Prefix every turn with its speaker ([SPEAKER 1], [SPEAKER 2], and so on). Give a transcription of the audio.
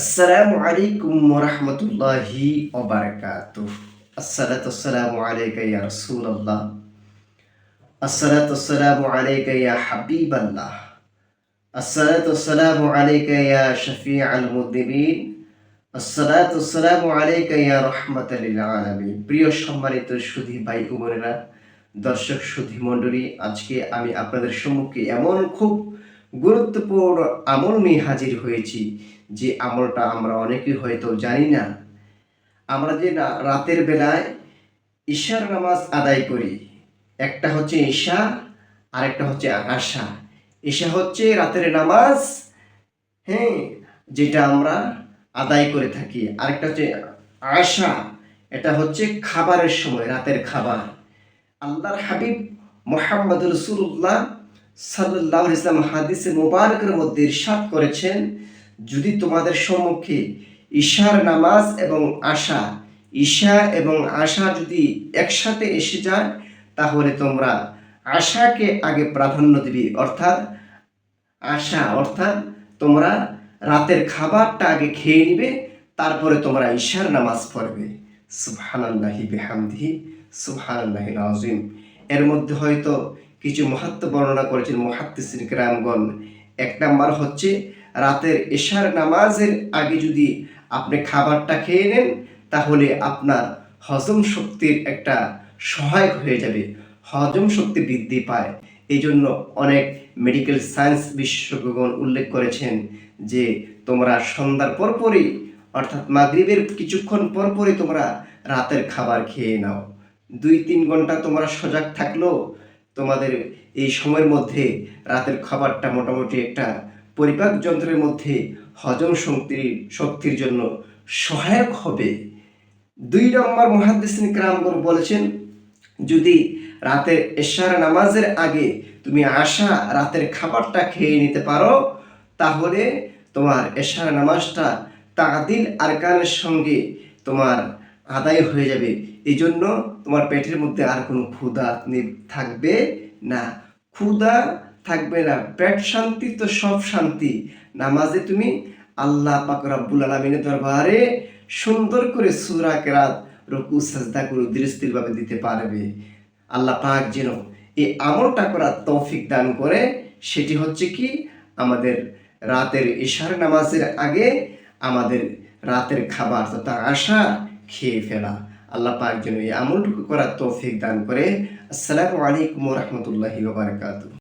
[SPEAKER 1] আসসালামু আলাইকুম ওরহমতুল্লাহি ওবারাকাত। আসসালাতু আসসালামু আলাইকা ইয়া রাসূলুল্লাহ। আসসালাতু আসসালামু আলাইকা ইয়া হাবিবাল্লাহ। আসসালাতু আসসালামু আলাইকা ইয়া শফিআল মুযনিবিন আসসালাতু আসসালামু আলাইকা ইয়া রাহমাতাল লিল আলামিন। প্রিয় সম্মানিত সুধী ভাই বোনেরা, দর্শক সুধী মণ্ডলী, আজকে আমি আপনাদের সম্মুখে এমন খুব গুরুত্বপূর্ণ আমল নিয়ে হাজির হয়েছি। যে আমলটা আমরা অনেকেই হয়তো জানি না। আমরা যে রাতের বেলায় ঈশার নামাজ আদায় করি। একটা হচ্ছে ঈশা আর একটা হচ্ছে আশা ঈশা হচ্ছে রাতের নামাজ হ্যাঁ যেটা আমরা আদায় করে থাকি। আরেকটা হচ্ছে আশা এটা হচ্ছে খাবারের সময়, রাতের খাবার। আল্লাহর হাবিব মোহাম্মদ রসুল্লাহ সাল্লাহ ইসলাম হাদিসে মোবারকের মধ্যে ইরশাদ করেছেন, যদি তোমাদের সম্মুখে ঈশার নামাজ এবং আশা, ঈশা এবং আশা যদি একসাথে এসে যায়, তাহলে তোমরা আশাকে আগে প্রাধান্য দিবি। অর্থাৎ, আশা অর্থাৎ তোমরা রাতের খাবারটা আগে খেয়ে নিবে, তারপরে তোমরা ঈশার নামাজ পড়বে। সুবহানাল্লাহি বিহামদিহি, সুবহানাল্লাহিল আযীম। এর মধ্যে হয়তো কিছু মহাত্ম বর্ণনা করেছেন মুহাদ্দিসিন কিরামগণ। এক নাম্বার হচ্ছে, রাতের এশার নামাজের আগে যদি আপনি খাবারটা খেয়ে নেন, তাহলে আপনার হজম শক্তির একটা সহায়ক হয়ে যাবে, হজম শক্তি বৃদ্ধি পায়। এই জন্য অনেক মেডিকেল সায়েন্স বিশেষজ্ঞগণ উল্লেখ করেছেন যে, তোমরা সন্ধ্যার পরপরই, অর্থাৎ মাগরিবের কিছুক্ষণ পরপরই তোমরা রাতের খাবার খেয়ে নাও। দুই তিন ঘণ্টা তোমরা সজাগ থাকলেও তোমাদের এই সময়ের মধ্যে রাতের খাবারটা মোটামুটি একটা পরিপাক যন্ত্রের মধ্যে হজম শক্তির শক্তির জন্য সহায়ক হবে। দুই নম্বর মহাদিসিন ক্রামগণ বলেছেন, যদি রাতের এশার নামাজের আগে তুমি আশা রাতের খাবারটা খেয়ে নিতে পারো, তাহলে তোমার এশার নামাজটা তাদিল আরকানের সঙ্গে তোমার আদায় হয়ে যাবে। এই জন্য তোমার পেটের মধ্যে আর কোনো ক্ষুধা থাকবে না। ক্ষুধা থাকবে না। পেট শান্তি তো সব শান্তি। নামাজে তুমি আল্লাহ পাক রাব্বুল আলমিনের দরবারে সুন্দর করে সুরা কেরাত, রকু, সাজদা করে দৃষ্টিরভাবে দিতে পারবে। আল্লাহ পাক যেন এই আমলটা করার তৌফিক দান করে। সেটি হচ্ছে কি? আমাদের রাতের ইশার নামাজের আগে আমাদের রাতের খাবার, তথা আশা খেয়ে ফেলা। আল্লাহ পাক যেন এই আমলটুকু করার তৌফিক দান করে। আসসালামু আলাইকুম রহমতুল্লাহি বারকাতু